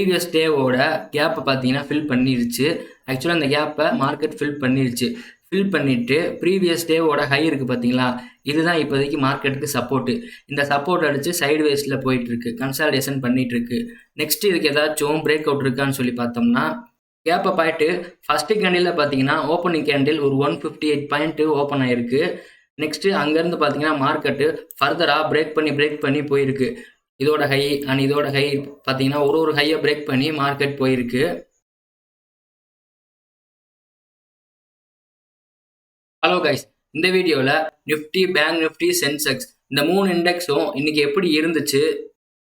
Previous டேவோட கேப்பை பார்த்தீங்கன்னா fill பண்ணிருச்சு. ஆக்சுவலாக அந்த கேப்பை மார்க்கெட் ஃபில் பண்ணிருச்சு. ஃபில் பண்ணிவிட்டு ப்ரீவியஸ் டேவோட ஹை இருக்குது பார்த்தீங்களா இதுதான் இப்போதைக்கு மார்க்கெட்டுக்கு சப்போர்ட்டு இந்த சப்போர்ட் அடித்து சைடு வேஸில் போயிட்டுருக்கு. கன்சால்டேஷன் பண்ணிகிட்ருக்கு நெக்ஸ்ட் இதுக்கு ஏதாச்சும் பிரேக் அவுட் இருக்கான்னு சொல்லி பார்த்தோம்னா கேப்பை பாயிட்டு ஃபஸ்ட்டு கேண்டில் பார்த்தீங்கன்னா ஓப்பனிங் கேண்டில் ஒரு one fifty eight point open ஆகிருக்கு நெக்ஸ்ட்டு அங்கேருந்து பார்த்தீங்கன்னா மார்க்கெட்டு ஃபர்தராக பிரேக் பண்ணி பிரேக் பண்ணி போயிருக்கு. இதோட ஹை அண்ட் இதோட ஹை பார்த்தீங்கன்னா ஒரு ஒரு ஹையை பிரேக் பண்ணி மார்க்கெட் போயிருக்கு. ஹலோ கைஸ் இந்த வீடியோவில் நிஃப்டி பேங்க் நிஃப்டி சென்செக்ஸ் இந்த மூணு இண்டெக்ஸும் இன்னைக்கு எப்படி இருந்துச்சு?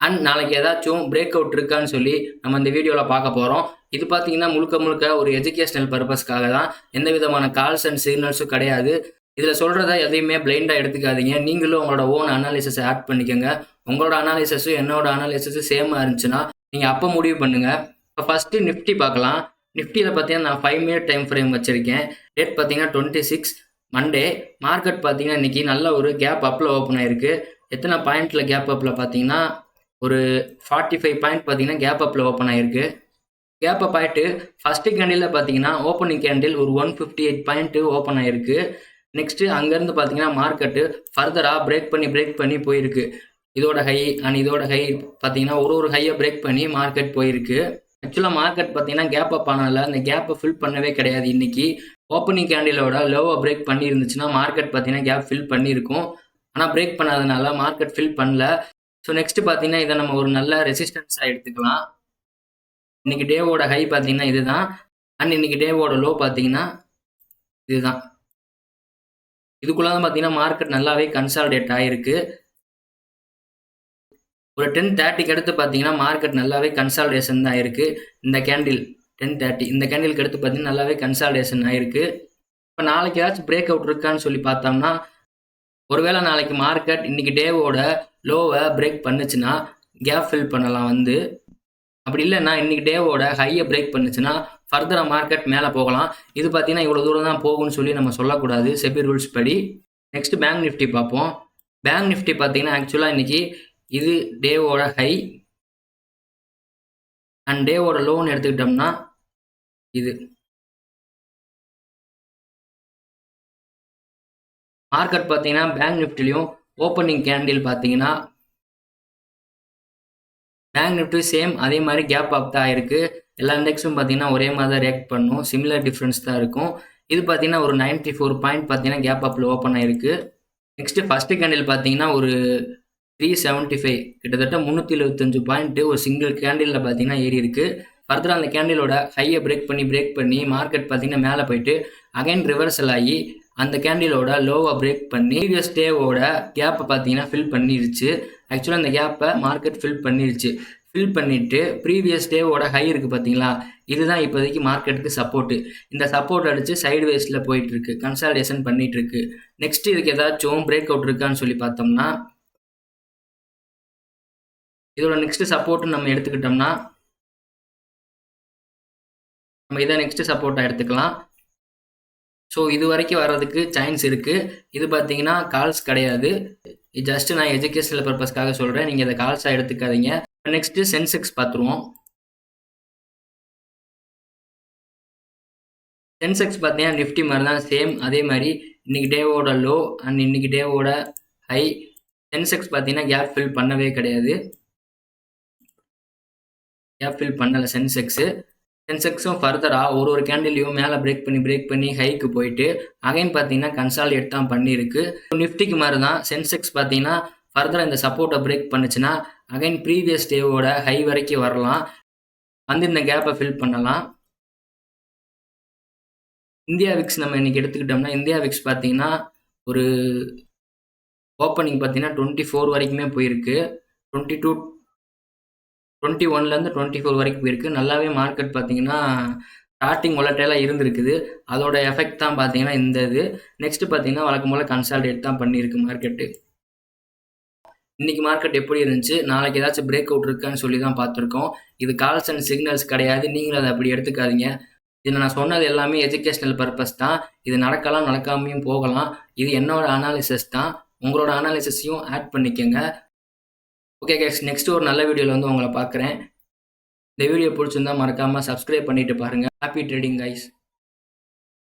அண்ட் நாளைக்கு ஏதாச்சும் பிரேக் அவுட் இருக்கான்னு சொல்லி நம்ம இந்த வீடியோவில் பார்க்க போகிறோம் இது பார்த்தீங்கன்னா முழுக்க முழுக்க ஒரு எஜுகேஷனல் பர்பஸ்க்காக தான். எந்த விதமான கால்ஸ் அண்ட் சிக்னல்ஸும் கிடையாது. இதில் சொல்கிறத எதையுமே பிளைண்டாக எடுத்துக்காதீங்க. நீங்களும் உங்களோட ஓன் அனாலிசிஸை ஆட் பண்ணிக்கோங்க. உங்களோட அனாலிசிஸும் என்னோட அனாலிசிஸும் சேமாக இருந்துச்சுன்னா நீங்கள் அப்போ முடிவு பண்ணுங்கள் இப்போ ஃபஸ்ட்டு நிஃப்டி பார்க்கலாம். நிஃப்டியில் பார்த்தீங்கன்னா நான் ஃபைவ் மினிட் டைம் ஃப்ரேம் வச்சுருக்கேன். டேட் பார்த்தீங்கன்னா டுவெண்ட்டி சிக்ஸ் மண்டே மார்க்கெட் பார்த்தீங்கன்னா இன்றைக்கி நல்ல ஒரு கேப் அப்பில் ஓப்பன் ஆயிருக்கு. எத்தனை பாயிண்டில் கேப் அப்பில் பார்த்தீங்கன்னா ஒரு ஃபார்ட்டி ஃபைவ் பாயிண்ட் பார்த்தீங்கன்னா கேப் அப்பில் ஓப்பன் ஆயிருக்கு. கேப் அப் ஆகிட்டு ஃபஸ்ட்டு கேண்டில் பார்த்தீங்கன்னா ஓப்பனிங் கேண்டில் ஒரு one fifty eight point open ஆயிருக்கு நெக்ஸ்ட்டு அங்கேருந்து பார்த்தீங்கன்னா மார்க்கெட்டு ஃபர்தராக பிரேக் பண்ணி பிரேக் பண்ணி போயிருக்கு. இதோட ஹை அண்ட் இதோட ஹை பார்த்தீங்கன்னா ஒரு ஒரு ஹையை பிரேக் பண்ணி மார்க்கெட் போயிருக்கு. ஆக்சுவலாக மார்க்கெட் பார்த்தீங்கன்னா கேப் அப் ஆனால அந்த கேப்பை ஃபில் பண்ணவே கிடையாது இன்னைக்கு. ஓப்பனிங் கேண்டிலோட லோவை பிரேக் பண்ணி இருந்துச்சுன்னா மார்க்கெட் பார்த்தீங்கன்னா கேப் ஃபில் பண்ணியிருக்கும். ஆனால் பிரேக் பண்ணாதனால மார்க்கெட் ஃபில் பண்ணல. ஸோ நெக்ஸ்ட் பார்த்தீங்கன்னா இதை நம்ம ஒரு நல்ல ரெசிஸ்டன்ஸாக எடுத்துக்கலாம். இன்னைக்கு டேவோட ஹை பார்த்தீங்கன்னா இதுதான். அண்ட் இன்னைக்கு டேவோட லோ பார்த்தீங்கன்னா இதுதான். இதுக்குள்ள தான் பார்த்தீங்கன்னா மார்க்கெட் நல்லாவே கன்சால்டேட் ஆகிருக்கு ஒரு டென் தேர்ட்டிக்கு அடுத்து பார்த்தீங்கன்னா மார்க்கெட் நல்லாவே கன்சால்டேஷன் தான் இருக்குது இந்த கேண்டில் டென் தேர்ட்டி இந்த கேண்டிலுக்கு அடுத்து பார்த்தீங்கன்னா நல்லாவே கன்சால்டேஷன் ஆயிருக்கு. இப்போ நாளைக்கு ஏதாச்சும் பிரேக் அவுட் இருக்கான்னு சொல்லி பார்த்தோம்னா ஒருவேளை நாளைக்கு மார்க்கெட் இன்னைக்கு டேவோட லோவை பிரேக் பண்ணுச்சுன்னா கேப் ஃபில் பண்ணலாம் வந்து. அப்படி இல்லைன்னா இன்னைக்கு டேவோட ஹையை பிரேக் பண்ணுச்சுன்னா ஃபர்தராக மார்க்கெட் மேலே போகலாம். இது பார்த்தீங்கன்னா இவ்வளோ தூரம் தான் போகும்னு சொல்லி நம்ம சொல்லக்கூடாது. செபி ரூல்ஸ் படி. நெக்ஸ்ட் பேங்க் நிஃப்டி பார்ப்போம். பேங்க் நிஃப்டி பார்த்தீங்கன்னா ஆக்சுவலாக இன்னைக்கு இது டேவோட ஹை. அண்ட் டேவோட லோன் எடுத்துக்கிட்டோம்னா இது. மார்க்கெட் பார்த்தீங்கன்னா பேங்க் நிஃப்டிலையும் ஓப்பனிங் கேண்டில் பார்த்தீங்கன்னா பேங்க் நிஃப்டி சேம் அதே மாதிரி கேப் அப் தான் இருக்குது எல்லா இண்டெக்ஸும் பார்த்தீங்கன்னா ஒரே மாதிரி தான் ரியாக்ட் பண்ணும். சிமிலர் டிஃப்ரென்ஸ் தான் இருக்கும். இது பார்த்தீங்கன்னா ஒரு நைன்ட்டி ஃபோர் பாயிண்ட் பார்த்தீங்கன்னா கேப் அப்பில் ஓப்பன் ஆயிருக்கு. நெக்ஸ்ட்டு ஃபஸ்ட்டு கேண்டில் பார்த்தீங்கன்னா ஒரு த்ரீ செவன்ட்டி ஃபைவ் கிட்டத்தட்ட முந்நூற்றி எழுபத்தஞ்சு பாயிண்ட்டு ஒரு சிங்கிள் கேண்டிலில் பார்த்தீங்கன்னா ஏறி இருக்குது ஃபர்தராக அந்த கேண்டிலோட ஹையை பிரேக் பண்ணி பிரேக் பண்ணி மார்க்கெட் பார்த்தீங்கன்னா மேலே போயிட்டு அகைன் ரிவர்சல் ஆகி அந்த கேண்டிலோட லோவை பிரேக் பண்ணி ப்ரீவியஸ் டேவோட கேப்பை பார்த்தீங்கன்னா ஃபில் பண்ணிருச்சு. ஆக்சுவலாக அந்த கேப்பை மார்க்கெட் ஃபில் பண்ணிருச்சு. ஃபில் பண்ணிவிட்டு ப்ரீவியஸ் டேவோட ஹை இருக்குது பார்த்தீங்களா இதுதான் இப்போதைக்கு மார்க்கெட்டுக்கு சப்போர்ட்டு இந்த சப்போர்ட் அடித்து சைடு வேஸில் போயிட்டுருக்கு கன்சால்டேஷன் பண்ணிகிட்ருக்கு நெக்ஸ்ட் இதுக்கு ஏதாச்சும் பிரேக் அவுட் இருக்கான்னு சொல்லி பார்த்தோம்னா இதோட நெக்ஸ்ட் சப்போர்ட் நம்ம எடுத்துக்கிட்டோம்னா நம்ம இதை நெக்ஸ்ட் சப்போர்ட்டாக எடுத்துக்கலாம். ஸோ இது வரைக்கும் வர்றதுக்கு சான்ஸ் இருக்குது இது பார்த்தீங்கன்னா கால்ஸ் கிடையாது. ஜஸ்ட் நான் எஜுகேஷனல் பர்பஸ்க்காக சொல்கிறேன் நீங்கள் இதை கால்ஸாக எடுத்துக்காதீங்க. நெக்ஸ்ட்டு சென்செக்ஸ் பார்த்துருவோம் சென்செக்ஸ் பார்த்தீங்கன்னா நிஃப்டி மாதிரி தான் சேம் அதே மாதிரி இன்னைக்கு டேவோட லோ அண்ட் இன்னைக்கு டேவோட ஹை சென்செக்ஸ் பார்த்தீங்கன்னா கேப் ஃபில் பண்ணவே கிடையாது. கேப் ஃபில் பண்ணலை சென்செக்ஸு சென்செக்ஸும் ஃபர்தராக ஒரு ஒரு கேண்டிலையும் மேலே பிரேக் பண்ணி பிரேக் பண்ணி ஹைக்கு போயிட்டு அகைன் பார்த்தீங்கன்னா கன்சாலிடேட் தான் பண்ணியிருக்கு நிஃப்டிக்கு மாதிரி தான் சென்செக்ஸ் பார்த்தீங்கன்னா ஃபர்தராக இந்த சப்போர்ட்டை பிரேக் பண்ணுச்சுன்னா அகைன் ப்ரீவியஸ் டேவோட ஹை வரைக்கும் வரலாம். வந்து இந்த கேப்பை ஃபில் பண்ணலாம். இந்தியா விக்ஸ் நம்ம இன்றைக்கி எடுத்துக்கிட்டோம்னா இந்தியா விக்ஸ் பார்த்தீங்கன்னா ஒரு ஓப்பனிங் பார்த்தீங்கன்னா டுவெண்ட்டி ஃபோர் வரைக்குமே போயிருக்கு. டுவெண்ட்டி டூ டுவெண்ட்டி ஒன்லேருந்து டுவெண்ட்டி ஃபோர் வரைக்கும் போயிருக்கு. நல்லாவே மார்க்கெட் பார்த்தீங்கன்னா ஸ்டார்டிங் ஒலட்டையெல்லாம் இருந்திருக்குது. அதோட எஃபெக்ட் தான் பார்த்தீங்கன்னா இந்த இது. நெக்ஸ்ட்டு பார்த்தீங்கன்னா வழக்கம் போல் கன்சால்டேட் தான் பண்ணியிருக்கு மார்க்கெட்டு இன்றைக்கி மார்க்கெட் எப்படி இருந்துச்சு? நாளைக்கு ஏதாச்சும் பிரேக் அவுட் இருக்கான்னு சொல்லி தான் பார்த்துருக்கோம். இது கால்ஸ் அண்ட் சிக்னல்ஸ் கிடையாது. நீங்களும் அதை அப்படி எடுத்துக்காதீங்க. இதில் நான் சொன்னது எல்லாமே எஜுகேஷ்னல் பர்பஸ் தான். இது நடக்கலாம் நடக்காமையும் போகலாம். இது என்னோட அனாலிசிஸ் தான். உங்களோட அனாலிசிஸையும் ஆட் பண்ணிக்கோங்க. ஓகே கேஸ் நெக்ஸ்ட் ஒரு நல்ல வீடியோவில் வந்து உங்களை பார்க்குறேன். இந்த வீடியோ பிடிச்சிருந்தா மறக்காமல் சப்ஸ்கிரைப் பண்ணிட்டு பாருங்கள் ஹாப்பி ட்ரேடிங் கைஸ்